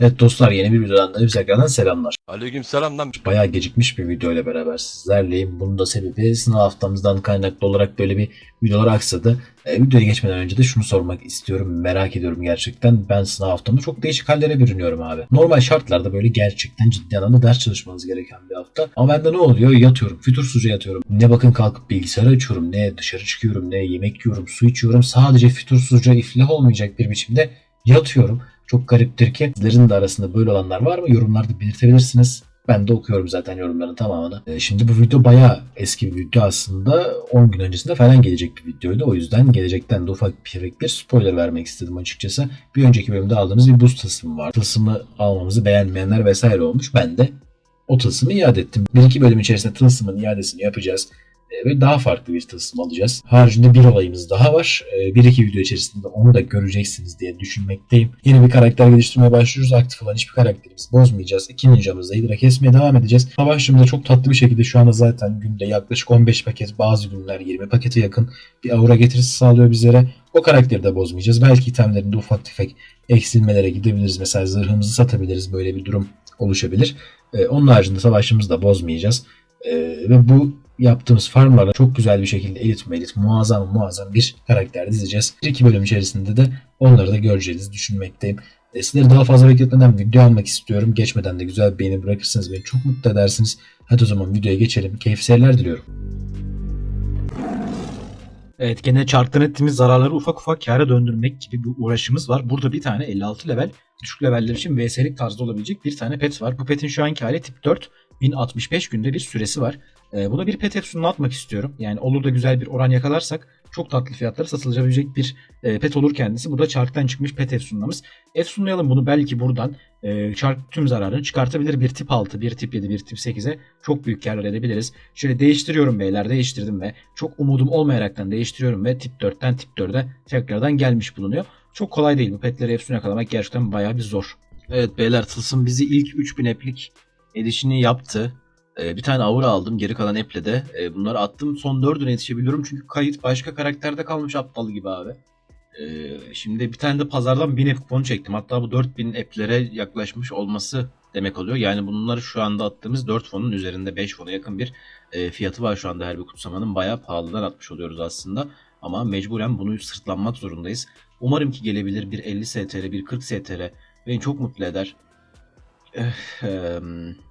Evet dostlar yeni bir videodan da hepsi ekrandan selamlar. Aleyküm selam lan. Bayağı gecikmiş bir video ile beraber sizlerleyim. Bunun da sebebi sınav haftamızdan kaynaklı olarak böyle bir videolar aksadı. E, videoya geçmeden önce de şunu sormak istiyorum. Merak ediyorum gerçekten. Ben sınav haftamda çok değişik hallere bürünüyorum abi. Normal şartlarda böyle gerçekten ciddi anlamda ders çalışmanız gereken bir hafta. Ama bende ne oluyor? Yatıyorum. Fütursuzca yatıyorum. Ne bakın kalkıp bilgisayarı açıyorum. Ne dışarı çıkıyorum. Ne yemek yiyorum. Su içiyorum. Sadece fütursuzca iflah olmayacak bir biçimde yatıyorum. Çok gariptir ki sizlerin de arasında böyle olanlar var mı? Yorumlarda belirtebilirsiniz. Ben de okuyorum zaten yorumların tamamını. Ee, Şimdi bu video bayağı eski bir video aslında. 10 gün öncesinde falan gelecek bir videoydu. O yüzden gelecekten de ufak bir, bir spoiler vermek istedim açıkçası. Bir önceki bölümde aldığımız bir buz tılsımı var. Tılsımı almamızı beğenmeyenler vesaire olmuş. Ben de o tılsımı iade ettim. Bir iki bölüm içerisinde tılsımın iadesini yapacağız. Ve daha farklı bir tılsım alacağız. Haricinde bir olayımız daha var. Ee, Bir iki video içerisinde onu da göreceksiniz diye düşünmekteyim. Yeni bir karakter geliştirmeye başlıyoruz. Aktif olan hiçbir karakterimizi bozmayacağız. İki ninjamızla Hydra kesmeye devam edeceğiz. Savaşçımız da çok tatlı bir şekilde şu anda zaten günde yaklaşık 15 paket bazı günler 20 pakete yakın bir aura getirisi sağlıyor bizlere. O karakteri de bozmayacağız. Belki itemlerinde ufak tefek eksilmelere gidebiliriz. Mesela zırhımızı satabiliriz. Böyle bir durum oluşabilir. Ee, onun haricinde savaşçımızı da bozmayacağız. Ee, ve bu yaptığımız farmlarla çok güzel bir şekilde elit melit muazzam muazzam bir karakter dizeceğiz. Bir iki bölüm içerisinde de onları da göreceğinizi düşünmekteyim. E, sizleri daha fazla bekletmeden video almak istiyorum. Geçmeden de güzel bir beğeni bırakırsanız beni çok mutlu edersiniz. Hadi o zaman videoya geçelim. Keyifli seyirler diliyorum. Evet gene çarktan ettiğimiz zararları ufak ufak kâra döndürmek gibi bir uğraşımız var. Burada bir tane 56 level düşük leveller için VS'lik tarzda olabilecek bir tane pet var. Bu petin şu anki hali tip 4. 1065 günde bir süresi var. Ee, buna bir pet efsununu atmak istiyorum. Yani olur da güzel bir oran yakalarsak çok tatlı fiyatlara satılabilecek bir e, pet olur kendisi. Bu da çarktan çıkmış pet efsunlamız. Efsunlayalım bunu belki buradan e, çark tüm zararını çıkartabilir. Bir tip 6, bir tip 7, bir tip 8'e çok büyük karlar edebiliriz. Şöyle değiştiriyorum beyler değiştirdim ve çok umudum olmayaraktan değiştiriyorum ve tip 4'ten tip 4'e tekrardan gelmiş bulunuyor. Çok kolay değil bu petleri efsun yakalamak gerçekten bayağı bir zor. Evet beyler Tılsım bizi ilk 3000 eplik edişini yaptı. Ee, bir tane aura aldım. Geri kalan eple de. Ee, bunları attım. Son dördüne yetişebiliyorum. Çünkü kayıt başka karakterde kalmış aptal gibi abi. Ee, şimdi bir tane de pazardan 1000 ep kuponu çektim. Hatta bu 4000 eplere yaklaşmış olması demek oluyor. Yani bunları şu anda attığımız 4 fonun üzerinde 5 fona yakın bir e, fiyatı var şu anda her bir kutsamanın. Bayağı pahalıdan atmış oluyoruz aslında. Ama mecburen bunu sırtlanmak zorundayız. Umarım ki gelebilir bir 50 STR, bir 40 STR. Beni çok mutlu eder. Eh,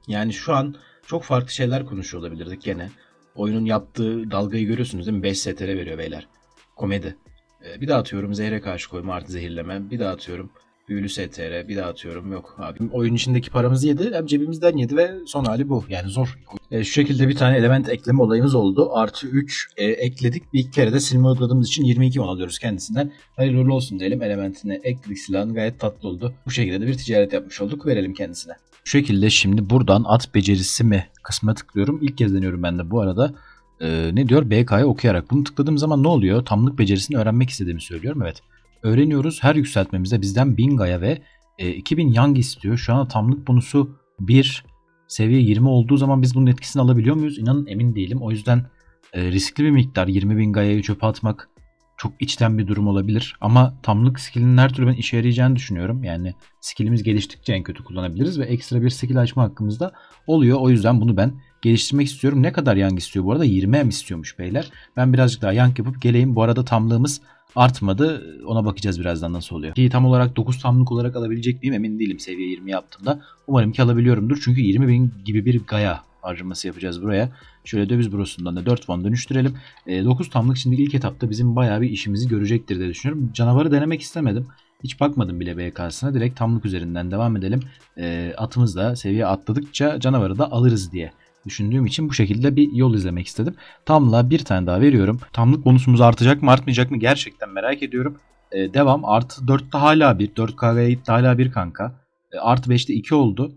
yani şu an çok farklı şeyler konuşuyor olabilirdik gene. Oyunun yaptığı dalgayı görüyorsunuz değil mi? 5 STR veriyor beyler. Komedi. Ee, bir daha atıyorum zehre karşı koyma artı zehirleme. Bir daha atıyorum büyülü STR. Bir daha atıyorum yok abi. Oyun içindeki paramızı yedi hem cebimizden yedi ve son hali bu. Yani zor. Ee, şu şekilde bir tane element ekleme olayımız oldu. Artı 3 e, ekledik. Bir kere de silme uyguladığımız için 22 won alıyoruz kendisinden. Hayırlı uğurlu olsun diyelim. Elementine ekledik silahın gayet tatlı oldu. Bu şekilde de bir ticaret yapmış olduk. Verelim kendisine. Şu şekilde şimdi buradan at becerisi mi kısmına tıklıyorum. İlk kez deniyorum ben de bu arada. Ee, ne diyor? BK'ya okuyarak. Bunu tıkladığım zaman ne oluyor? Tamlık becerisini öğrenmek istediğimi söylüyorum. Evet. Öğreniyoruz. Her yükseltmemizde bizden 1000 gaya ve e, 2000 yang istiyor. Şu an tamlık bonusu 1 seviye 20 olduğu zaman biz bunun etkisini alabiliyor muyuz? İnanın emin değilim. O yüzden e, riskli bir miktar 20 bin gayayı çöpe atmak çok içten bir durum olabilir. Ama tamlık skillinin her türlü ben işe yarayacağını düşünüyorum. Yani skillimiz geliştikçe en kötü kullanabiliriz ve ekstra bir skill açma hakkımız da oluyor. O yüzden bunu ben geliştirmek istiyorum. Ne kadar yang istiyor bu arada? 20 M istiyormuş beyler. Ben birazcık daha yang yapıp geleyim. Bu arada tamlığımız artmadı. Ona bakacağız birazdan nasıl oluyor. Ki tam olarak 9 tamlık olarak alabilecek miyim emin değilim seviye 20 yaptığımda. Umarım ki alabiliyorumdur. Çünkü 20 bin gibi bir gaya harcaması yapacağız buraya. Şöyle döviz bürosundan da 4 won dönüştürelim. E, 9 tamlık şimdi ilk etapta bizim bayağı bir işimizi görecektir diye düşünüyorum. Canavarı denemek istemedim. Hiç bakmadım bile BK'sına. Direkt tamlık üzerinden devam edelim. E, atımız seviye atladıkça canavarı da alırız diye düşündüğüm için bu şekilde bir yol izlemek istedim. Tamla bir tane daha veriyorum. Tamlık bonusumuz artacak mı artmayacak mı gerçekten merak ediyorum. E, devam. Artı 4'te hala bir. 4K'ya gitti hala bir kanka. E, artı 5'te 2 oldu.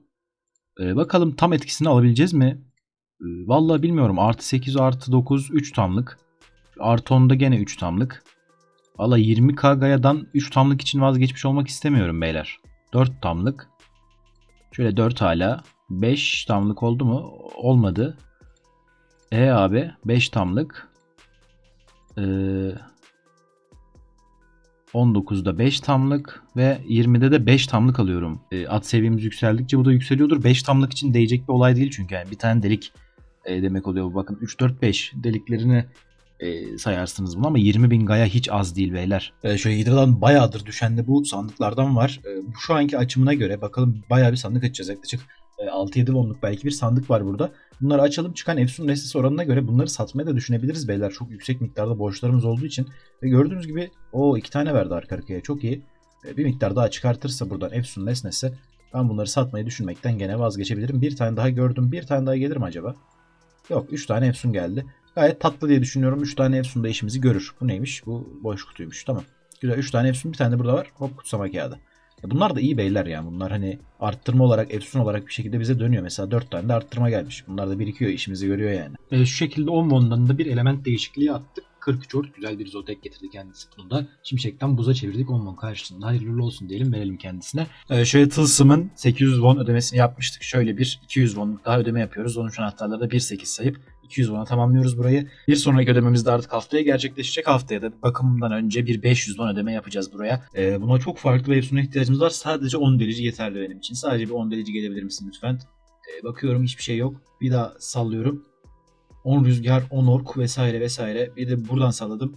E, bakalım tam etkisini alabileceğiz mi? E, vallahi bilmiyorum. Artı 8 artı 9 3 tamlık. Artı 10'da gene 3 tamlık. Valla 20k gayadan 3 tamlık için vazgeçmiş olmak istemiyorum beyler. 4 tamlık. Şöyle 4 hala. 5 tamlık oldu mu? Olmadı. E abi 5 tamlık. Ee, 19'da 5 tamlık ve 20'de de 5 tamlık alıyorum. E, at seviyemiz yükseldikçe bu da yükseliyordur. 5 tamlık için değecek bir olay değil çünkü yani bir tane delik e, demek oluyor bu. Bakın 3, 4, 5 deliklerini e, sayarsınız bunu ama 20 bin gaya hiç az değil beyler. E, şöyle Hidra'dan bayağıdır düşen de bu sandıklardan var. E, bu şu anki açımına göre bakalım bayağı bir sandık açacağız. Yaklaşık 6-7 wonluk belki bir sandık var burada. Bunları açalım çıkan Efsun Neslis oranına göre bunları satmaya da düşünebiliriz beyler. Çok yüksek miktarda borçlarımız olduğu için. Ve gördüğünüz gibi o iki tane verdi arka arkaya çok iyi. E, bir miktar daha çıkartırsa buradan Efsun Nesnes'e ben bunları satmayı düşünmekten gene vazgeçebilirim. Bir tane daha gördüm. Bir tane daha gelir mi acaba? Yok 3 tane Efsun geldi. Gayet tatlı diye düşünüyorum. 3 tane Efsun da işimizi görür. Bu neymiş? Bu boş kutuymuş. Tamam. Güzel 3 tane Efsun bir tane de burada var. Hop kutsama kağıdı. Bunlar da iyi beyler ya. Bunlar hani arttırma olarak, Efsun olarak bir şekilde bize dönüyor. Mesela 4 tane de arttırma gelmiş. Bunlar da birikiyor. işimizi görüyor yani. E, şu şekilde 10 won'dan da bir element değişikliği attık. 43 ort güzel bir zotek getirdi kendisi bunu da. Şimşekten buza çevirdik 10 won karşısında. Hayırlı olsun diyelim verelim kendisine. Ee, şöyle Tılsım'ın 800 won ödemesini yapmıştık. Şöyle bir 200 wonluk daha ödeme yapıyoruz. 13 anahtarlarda 1.8 sayıp 200 won'a tamamlıyoruz burayı. Bir sonraki ödememiz de artık haftaya gerçekleşecek. Haftaya da bakımından önce bir 500 won ödeme yapacağız buraya. Ee, buna çok farklı bir Efsun'a ihtiyacımız var. Sadece 10 delici yeterli benim için. Sadece bir 10 delici gelebilir misin lütfen? Ee, bakıyorum hiçbir şey yok. Bir daha sallıyorum. 10 rüzgar, 10 ork vesaire vesaire. Bir de buradan salladım.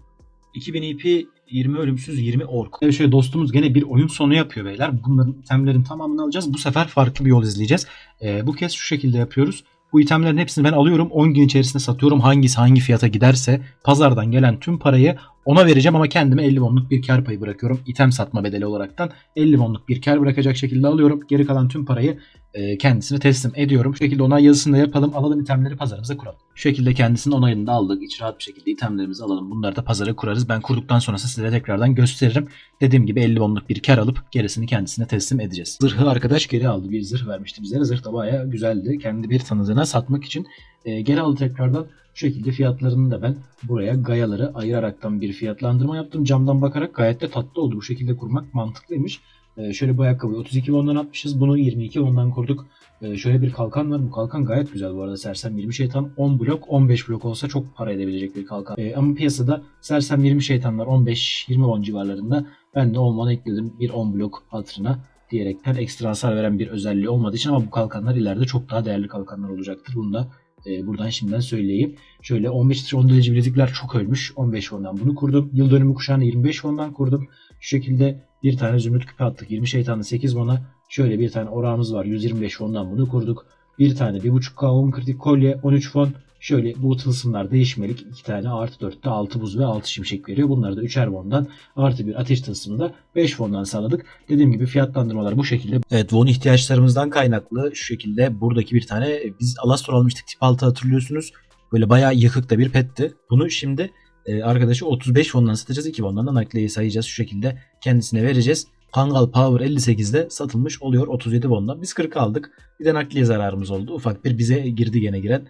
2000 EP 20 ölümsüz 20 ork. Evet şöyle dostumuz gene bir oyun sonu yapıyor beyler. Bunların itemlerin tamamını alacağız. Bu sefer farklı bir yol izleyeceğiz. E, bu kez şu şekilde yapıyoruz. Bu itemlerin hepsini ben alıyorum. 10 gün içerisinde satıyorum. Hangisi hangi fiyata giderse pazardan gelen tüm parayı ona vereceğim ama kendime 50 wonluk bir kar payı bırakıyorum. İtem satma bedeli olaraktan 50 wonluk bir kar bırakacak şekilde alıyorum. Geri kalan tüm parayı e, kendisine teslim ediyorum. Şu şekilde onay yazısını da yapalım. Alalım itemleri pazarımıza kuralım. Şu şekilde kendisinin onayını da aldık. İç rahat bir şekilde itemlerimizi alalım. Bunları da pazara kurarız. Ben kurduktan sonrası size tekrardan gösteririm. Dediğim gibi 50 wonluk bir kar alıp gerisini kendisine teslim edeceğiz. Zırhı arkadaş geri aldı. Bir zırh vermişti bizlere. Zırh da bayağı güzeldi. Kendi bir tanıdığına satmak için e, geri aldı tekrardan. Şu şekilde fiyatlarını da ben buraya gayaları ayıraraktan bir fiyatlandırma yaptım. Camdan bakarak gayet de tatlı oldu. Bu şekilde kurmak mantıklıymış. Ee, şöyle bu ayakkabıyı 32 won'dan atmışız. Bunu 22 won'dan kurduk. Ee, şöyle bir kalkan var. Bu kalkan gayet güzel bu arada. Sersem 20 şeytan 10 blok 15 blok olsa çok para edebilecek bir kalkan. Ee, ama piyasada Sersem 20 şeytanlar 15-20 won civarlarında. Ben de 10 won ekledim. Bir 10 blok hatırına diyerekten ekstra hasar veren bir özelliği olmadığı için ama bu kalkanlar ileride çok daha değerli kalkanlar olacaktır. Bunu da e, buradan şimdiden söyleyeyim. Şöyle 15 10 derece bilezikler çok ölmüş. 15 won'dan bunu kurdum. Yıl dönümü kuşağını 25 won'dan kurdum. Şu şekilde bir tane zümrüt küpe attık. 20 şeytanlı 8 won'a. Şöyle bir tane orağımız var. 125 won'dan bunu kurduk. Bir tane 1.5K 10 kritik kolye 13 won. Şöyle bu tılsımlar değişmelik. 2 tane artı 4'te 6 buz ve 6 şimşek veriyor. Bunları da 3'er won'dan artı bir ateş tılsımında 5 won'dan sağladık. Dediğim gibi fiyatlandırmalar bu şekilde. Evet Von ihtiyaçlarımızdan kaynaklı şu şekilde buradaki bir tane biz Alastor almıştık tip 6 hatırlıyorsunuz. Böyle bayağı yıkık da bir petti. Bunu şimdi e, arkadaşı 35 fondan satacağız. 2 fondan da nakliyeyi sayacağız. Şu şekilde kendisine vereceğiz. Kangal Power 58'de satılmış oluyor 37 bondan. Biz 40 aldık. Bir de nakliye zararımız oldu. Ufak bir bize girdi gene giren.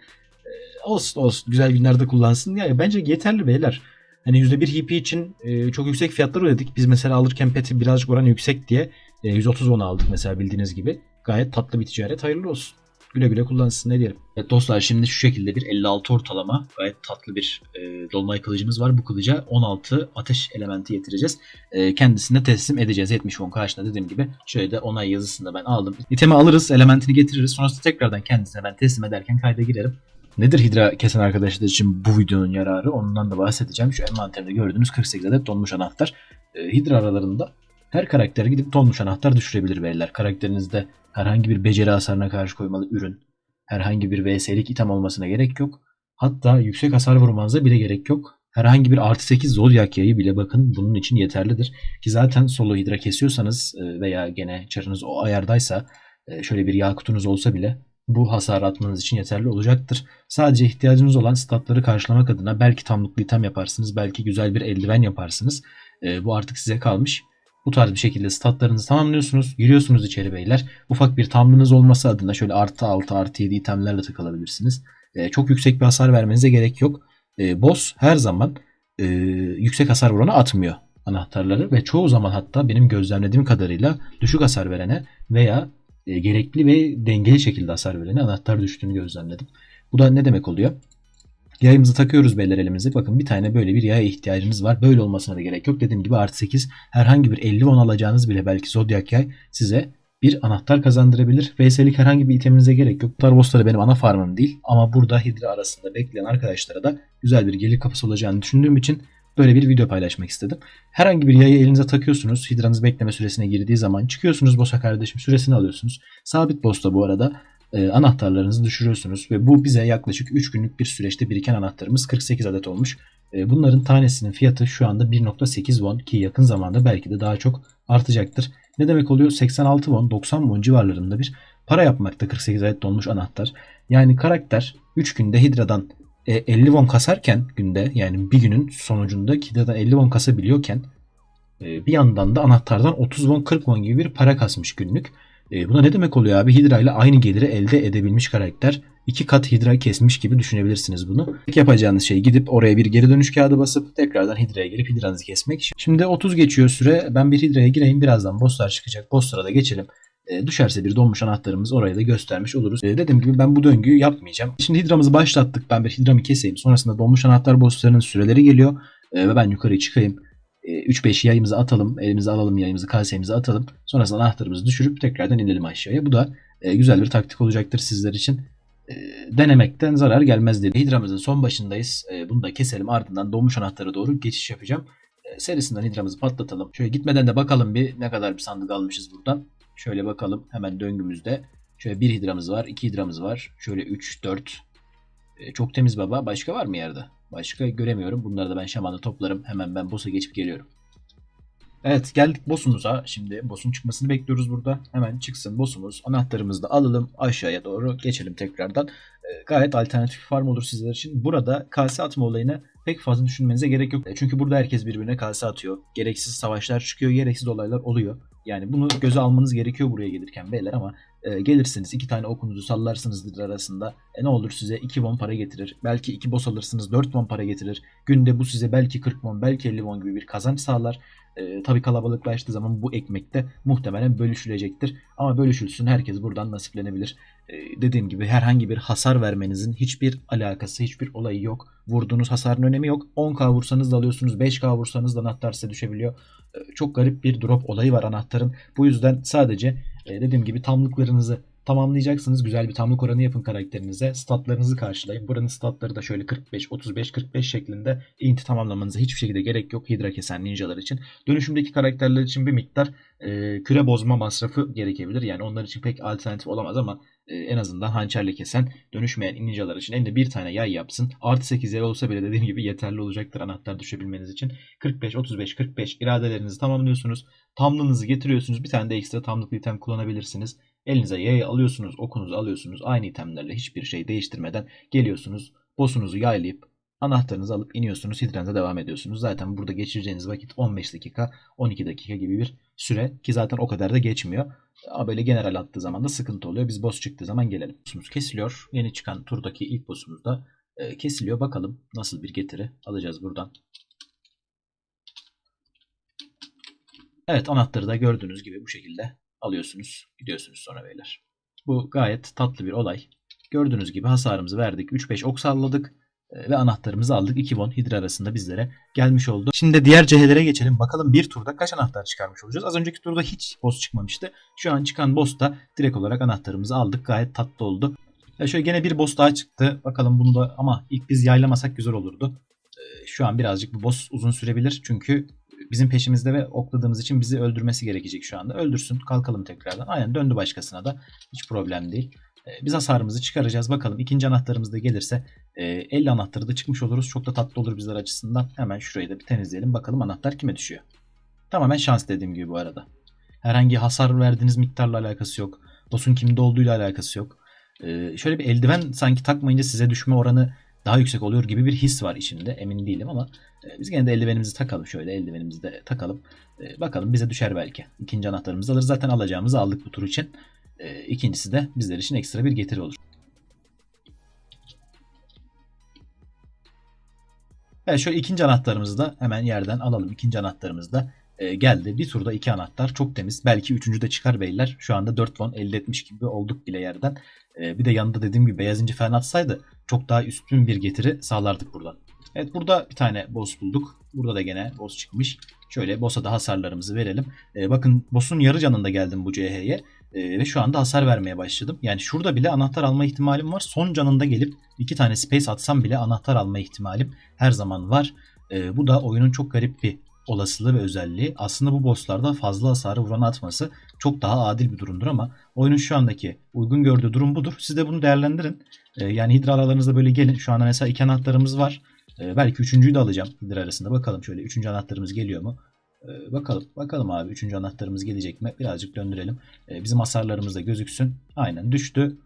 Olsun olsun güzel günlerde kullansın. Ya bence yeterli beyler. Hani %1 HP için e, çok yüksek fiyatlar ödedik. Biz mesela alırken peti birazcık oran yüksek diye e, 130 won aldık mesela bildiğiniz gibi. Gayet tatlı bir ticaret. Hayırlı olsun. Güle güle kullansın ne diyelim. Evet dostlar şimdi şu şekilde bir 56 ortalama gayet tatlı bir e, dolunay kılıcımız var. Bu kılıca 16 ateş elementi getireceğiz. E, kendisine teslim edeceğiz. 70 won karşılığında dediğim gibi. Şöyle de onay yazısını da ben aldım. İtemi alırız elementini getiririz. Sonrasında tekrardan kendisine ben teslim ederken kayda girerim. Nedir hidra kesen arkadaşlar için bu videonun yararı? Ondan da bahsedeceğim. Şu envanterde gördüğünüz 48 adet donmuş anahtar. E, hidra aralarında her karaktere gidip donmuş anahtar düşürebilir beyler. Karakterinizde herhangi bir beceri hasarına karşı koymalı ürün, herhangi bir VS'lik item olmasına gerek yok. Hatta yüksek hasar vurmanıza bile gerek yok. Herhangi bir artı 8 zodyak yayı bile bakın bunun için yeterlidir. Ki zaten solo hidra kesiyorsanız e, veya gene çarınız o ayardaysa e, şöyle bir yakutunuz olsa bile bu hasar atmanız için yeterli olacaktır. Sadece ihtiyacınız olan statları karşılamak adına belki tamlıklı item yaparsınız, belki güzel bir eldiven yaparsınız. E, bu artık size kalmış. Bu tarz bir şekilde statlarınızı tamamlıyorsunuz. Giriyorsunuz içeri beyler. Ufak bir tamlınız olması adına şöyle artı 6 artı 7 itemlerle takılabilirsiniz. E, çok yüksek bir hasar vermenize gerek yok. E, boss her zaman e, yüksek hasar vuranı atmıyor anahtarları ve çoğu zaman hatta benim gözlemlediğim kadarıyla düşük hasar verene veya e, gerekli ve dengeli şekilde hasar verene anahtar düştüğünü gözlemledim. Bu da ne demek oluyor? Yayımızı takıyoruz beyler elimize. Bakın bir tane böyle bir yaya ihtiyacınız var. Böyle olmasına da gerek yok. Dediğim gibi artı 8 herhangi bir 50 won alacağınız bile belki Zodiac yay size bir anahtar kazandırabilir. VS'lik herhangi bir iteminize gerek yok. Tarboss'ta da benim ana farmım değil. Ama burada Hydra arasında bekleyen arkadaşlara da güzel bir gelir kapısı olacağını düşündüğüm için böyle bir video paylaşmak istedim. Herhangi bir yayı elinize takıyorsunuz. Hydranız bekleme süresine girdiği zaman çıkıyorsunuz boss'a kardeşim süresini alıyorsunuz. Sabit boss'ta bu arada e, anahtarlarınızı düşürüyorsunuz ve bu bize yaklaşık 3 günlük bir süreçte biriken anahtarımız 48 adet olmuş. E, bunların tanesinin fiyatı şu anda 1.8 won ki yakın zamanda belki de daha çok artacaktır. Ne demek oluyor? 86 won 90 won civarlarında bir para yapmakta 48 adet dolmuş anahtar. Yani karakter 3 günde Hydra'dan e, 50 won kasarken günde yani bir günün sonucunda Hydra'dan 50 won kasabiliyorken e, bir yandan da anahtardan 30 won 40 won gibi bir para kasmış günlük. E, buna ne demek oluyor abi? Hydra ile aynı geliri elde edebilmiş karakter. iki kat Hydra kesmiş gibi düşünebilirsiniz bunu. İlk yapacağınız şey gidip oraya bir geri dönüş kağıdı basıp tekrardan Hydra'ya gelip Hydra'nızı kesmek. Şimdi 30 geçiyor süre. Ben bir Hydra'ya gireyim. Birazdan bosslar çıkacak. Bosslara da geçelim. E, düşerse bir donmuş anahtarımız orayı da göstermiş oluruz. E, dediğim gibi ben bu döngüyü yapmayacağım. Şimdi Hydra'mızı başlattık. Ben bir Hydra'mı keseyim. Sonrasında donmuş anahtar bosslarının süreleri geliyor. E, ve ben yukarı çıkayım. 3-5 yayımızı atalım. Elimize alalım yayımızı kasemize atalım. Sonrasında anahtarımızı düşürüp tekrardan inelim aşağıya. Bu da e, güzel bir taktik olacaktır sizler için. Denemekten zarar gelmez dedi. Hidramızın son başındayız. Bunu da keselim. Ardından donmuş anahtara doğru geçiş yapacağım. Serisinden hidramızı patlatalım. Şöyle gitmeden de bakalım bir ne kadar bir sandık almışız buradan. Şöyle bakalım hemen döngümüzde. Şöyle bir hidramız var, iki hidramız var. Şöyle 3, 4. E, çok temiz baba. Başka var mı yerde? Başka göremiyorum. Bunları da ben şamanla toplarım. Hemen ben boss'a geçip geliyorum. Evet geldik boss'umuza. Şimdi boss'un çıkmasını bekliyoruz burada. Hemen çıksın boss'umuz. Anahtarımızı da alalım. Aşağıya doğru geçelim tekrardan. Ee, gayet alternatif farm olur sizler için. Burada kase atma olayını pek fazla düşünmenize gerek yok. Çünkü burada herkes birbirine kase atıyor. Gereksiz savaşlar çıkıyor. Gereksiz olaylar oluyor. Yani bunu göze almanız gerekiyor buraya gelirken beyler ama e, gelirsiniz iki tane okunuzu sallarsınız arasında. E ne olur size 2 won para getirir. Belki 2 boss alırsınız 4 won para getirir. Günde bu size belki 40 won belki 50 won gibi bir kazanç sağlar. E, tabii kalabalıklaştığı zaman bu ekmekte muhtemelen bölüşülecektir. Ama bölüşülsün herkes buradan nasiplenebilir. E, dediğim gibi herhangi bir hasar vermenizin hiçbir alakası, hiçbir olayı yok. Vurduğunuz hasarın önemi yok. 10k vursanız da alıyorsunuz, 5k vursanız da anahtar size düşebiliyor. E, çok garip bir drop olayı var anahtarın. Bu yüzden sadece e, dediğim gibi tamlıklarınızı tamamlayacaksınız. Güzel bir tamlık oranı yapın karakterinize. Statlarınızı karşılayın. Buranın statları da şöyle 45, 35, 45 şeklinde inti tamamlamanıza hiçbir şekilde gerek yok. Hidra kesen ninjalar için. Dönüşümdeki karakterler için bir miktar e, küre bozma masrafı gerekebilir. Yani onlar için pek alternatif olamaz ama e, en azından hançerle kesen dönüşmeyen ninjalar için elinde bir tane yay yapsın. Artı 8 yay olsa bile dediğim gibi yeterli olacaktır anahtar düşebilmeniz için. 45, 35, 45 iradelerinizi tamamlıyorsunuz. Tamlığınızı getiriyorsunuz. Bir tane de ekstra tamlıklı item kullanabilirsiniz. Elinize yayı alıyorsunuz, okunuzu alıyorsunuz. Aynı itemlerle hiçbir şey değiştirmeden geliyorsunuz. Boss'unuzu yaylayıp anahtarınızı alıp iniyorsunuz. Hidran'a devam ediyorsunuz. Zaten burada geçireceğiniz vakit 15 dakika, 12 dakika gibi bir süre ki zaten o kadar da geçmiyor. Ama böyle general attığı zaman da sıkıntı oluyor. Biz boss çıktığı zaman gelelim. Boss'umuz kesiliyor. Yeni çıkan turdaki ilk boss'umuz da e, kesiliyor. Bakalım nasıl bir getiri alacağız buradan. Evet anahtarı da gördüğünüz gibi bu şekilde alıyorsunuz. Gidiyorsunuz sonra beyler. Bu gayet tatlı bir olay. Gördüğünüz gibi hasarımızı verdik. 3-5 ok salladık e, ve anahtarımızı aldık. 2 won hidra arasında bizlere gelmiş oldu. Şimdi diğer cehelere geçelim. Bakalım bir turda kaç anahtar çıkarmış olacağız. Az önceki turda hiç boss çıkmamıştı. Şu an çıkan boss da direkt olarak anahtarımızı aldık. Gayet tatlı oldu. Ya şöyle gene bir boss daha çıktı. Bakalım bunu da ama ilk biz yaylamasak güzel olurdu. E, şu an birazcık bu boss uzun sürebilir. Çünkü bizim peşimizde ve okladığımız için bizi öldürmesi gerekecek şu anda. Öldürsün kalkalım tekrardan. Aynen döndü başkasına da. Hiç problem değil. Ee, biz hasarımızı çıkaracağız. Bakalım ikinci anahtarımız da gelirse 50 e, anahtarı da çıkmış oluruz. Çok da tatlı olur bizler açısından. Hemen şurayı da bir temizleyelim. Bakalım anahtar kime düşüyor. Tamamen şans dediğim gibi bu arada. Herhangi hasar verdiğiniz miktarla alakası yok. Boss'un kimde olduğuyla alakası yok. Ee, şöyle bir eldiven sanki takmayınca size düşme oranı daha yüksek oluyor gibi bir his var içinde. Emin değilim ama e, biz gene de eldivenimizi takalım. Şöyle eldivenimizi de takalım. E, bakalım bize düşer belki. İkinci anahtarımızı alırız. Zaten alacağımızı aldık bu tur için. E, ikincisi de bizler için ekstra bir getiri olur. Evet şöyle ikinci anahtarımızı da hemen yerden alalım. İkinci anahtarımızı da geldi. Bir turda iki anahtar çok temiz. Belki üçüncü de çıkar beyler. Şu anda 4 won elde etmiş gibi olduk bile yerden. Bir de yanında dediğim gibi beyaz inci falan atsaydı çok daha üstün bir getiri sağlardık buradan. Evet burada bir tane boss bulduk. Burada da gene boss çıkmış. Şöyle boss'a da hasarlarımızı verelim. E, bakın boss'un yarı canında geldim bu CH'ye. E, ve şu anda hasar vermeye başladım. Yani şurada bile anahtar alma ihtimalim var. Son canında gelip iki tane space atsam bile anahtar alma ihtimalim her zaman var. E, bu da oyunun çok garip bir olasılığı ve özelliği. Aslında bu bosslarda fazla hasarı vuran atması çok daha adil bir durumdur ama oyunun şu andaki uygun gördüğü durum budur. Siz de bunu değerlendirin. E, yani hidra aralarınızda böyle gelin. Şu anda mesela iki anahtarımız var. E, belki üçüncüyü de alacağım hidra arasında. Bakalım şöyle üçüncü anahtarımız geliyor mu? E, bakalım. Bakalım abi üçüncü anahtarımız gelecek mi? Birazcık döndürelim. E, bizim hasarlarımız da gözüksün. Aynen düştü.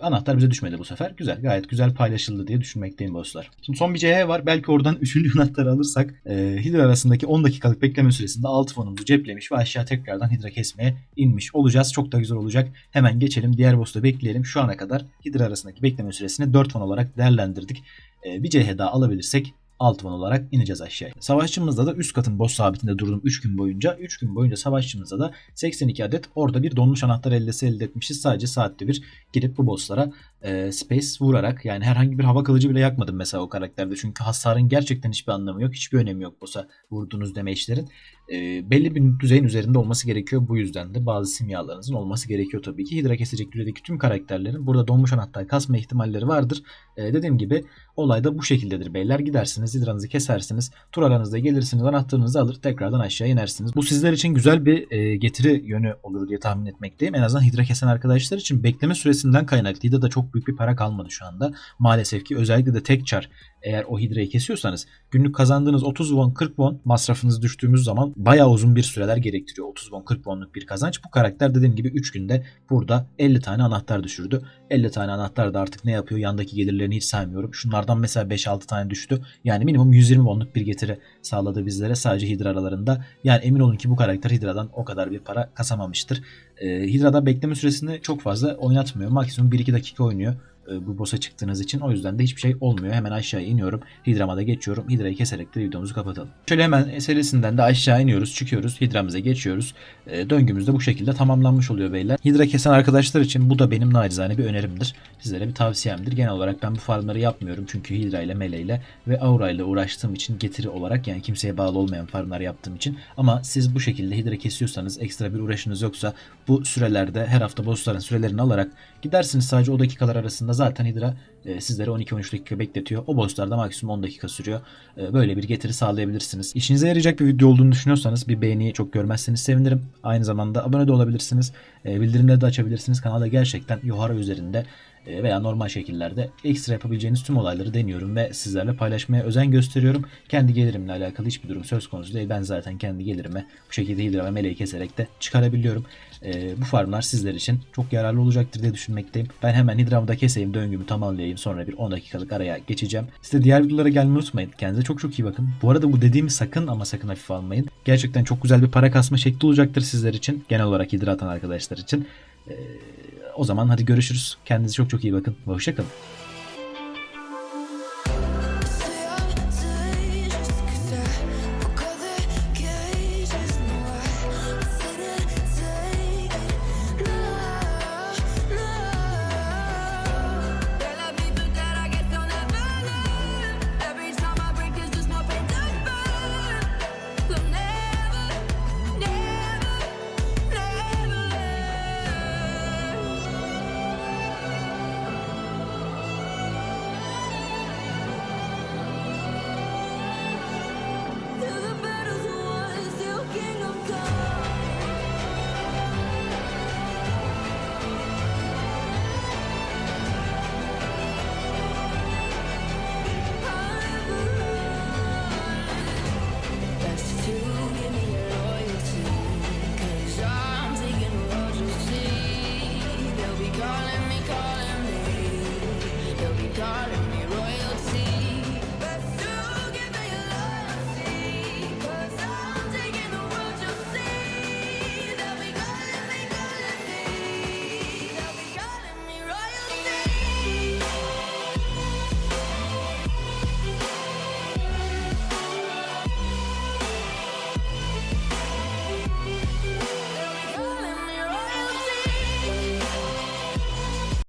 Anahtar bize düşmedi bu sefer. Güzel. Gayet güzel paylaşıldı diye düşünmekteyim bosslar. Şimdi son bir CH var. Belki oradan 3. anahtarı alırsak e, Hidra arasındaki 10 dakikalık bekleme süresinde 6 fonumuzu ceplemiş ve aşağı tekrardan Hidra kesmeye inmiş olacağız. Çok da güzel olacak. Hemen geçelim. Diğer boss'ta bekleyelim. Şu ana kadar Hidra arasındaki bekleme süresini 4 fon olarak değerlendirdik. E, bir CH daha alabilirsek alt fon olarak ineceğiz aşağıya. Savaşçımızda da üst katın boss sabitinde durdum 3 gün boyunca. 3 gün boyunca savaşçımızda da 82 adet orada bir donmuş anahtar eldesi elde etmişiz. Sadece saatte bir girip bu bosslara e, space vurarak yani herhangi bir hava kılıcı bile yakmadım mesela o karakterde. Çünkü hasarın gerçekten hiçbir anlamı yok. Hiçbir önemi yok boss'a vurduğunuz demeçlerin. E, belli bir düzeyin üzerinde olması gerekiyor. Bu yüzden de bazı simyalarınızın olması gerekiyor tabii ki. Hidra kesecek düzeydeki tüm karakterlerin burada donmuş anahtar kasma ihtimalleri vardır. E, dediğim gibi olay da bu şekildedir beyler. Gidersiniz hidranızı kesersiniz. Tur aranızda gelirsiniz anahtarınızı alır tekrardan aşağı inersiniz. Bu sizler için güzel bir e, getiri yönü olur diye tahmin etmekteyim. En azından hidra kesen arkadaşlar için bekleme süresinden kaynaklı. Hidra da çok büyük bir para kalmadı şu anda. Maalesef ki özellikle de tek çar eğer o hidrayı kesiyorsanız günlük kazandığınız 30 won 40 won masrafınız düştüğümüz zaman bayağı uzun bir süreler gerektiriyor. 30 won 40 wonluk bir kazanç. Bu karakter dediğim gibi 3 günde burada 50 tane anahtar düşürdü. 50 tane anahtar da artık ne yapıyor? Yandaki gelirlerini hiç saymıyorum. Şunlardan mesela 5-6 tane düştü. Yani minimum 120 wonluk bir getiri sağladı bizlere sadece hidra aralarında. Yani emin olun ki bu karakter hidradan o kadar bir para kasamamıştır. Ee, hidrada bekleme süresini çok fazla oynatmıyor. Maksimum 1-2 dakika oynuyor bu boss'a çıktığınız için. O yüzden de hiçbir şey olmuyor. Hemen aşağıya iniyorum. Hidrama da geçiyorum. Hidrayı keserek de videomuzu kapatalım. Şöyle hemen serisinden de aşağı iniyoruz. Çıkıyoruz. Hidramıza geçiyoruz. E, döngümüz de bu şekilde tamamlanmış oluyor beyler. Hidra kesen arkadaşlar için bu da benim nacizane bir önerimdir. Sizlere bir tavsiyemdir. Genel olarak ben bu farmları yapmıyorum. Çünkü Hidra ile Mele ile ve Aura ile uğraştığım için getiri olarak yani kimseye bağlı olmayan farmlar yaptığım için. Ama siz bu şekilde Hidra kesiyorsanız ekstra bir uğraşınız yoksa bu sürelerde her hafta bossların sürelerini alarak gidersiniz sadece o dakikalar arasında zaten Hidra e, sizlere 12-13 dakika bekletiyor. O bosslarda maksimum 10 dakika sürüyor. E, böyle bir getiri sağlayabilirsiniz. İşinize yarayacak bir video olduğunu düşünüyorsanız bir beğeniyi çok görmezseniz sevinirim. Aynı zamanda abone de olabilirsiniz. E, bildirimleri de açabilirsiniz. Kanalda gerçekten Yohara üzerinde veya normal şekillerde ekstra yapabileceğiniz tüm olayları deniyorum ve sizlerle paylaşmaya özen gösteriyorum. Kendi gelirimle alakalı hiçbir durum söz konusu değil. Ben zaten kendi gelirimi bu şekilde hidra ve meleği keserek de çıkarabiliyorum. E, bu farmlar sizler için çok yararlı olacaktır diye düşünmekteyim. Ben hemen hidramı da keseyim, döngümü tamamlayayım. Sonra bir 10 dakikalık araya geçeceğim. Size diğer videolara gelmeyi unutmayın. Kendinize çok çok iyi bakın. Bu arada bu dediğimi sakın ama sakın hafife almayın. Gerçekten çok güzel bir para kasma şekli olacaktır sizler için. Genel olarak hidra atan arkadaşlar için. E, o zaman hadi görüşürüz. Kendinize çok çok iyi bakın. Hoşçakalın.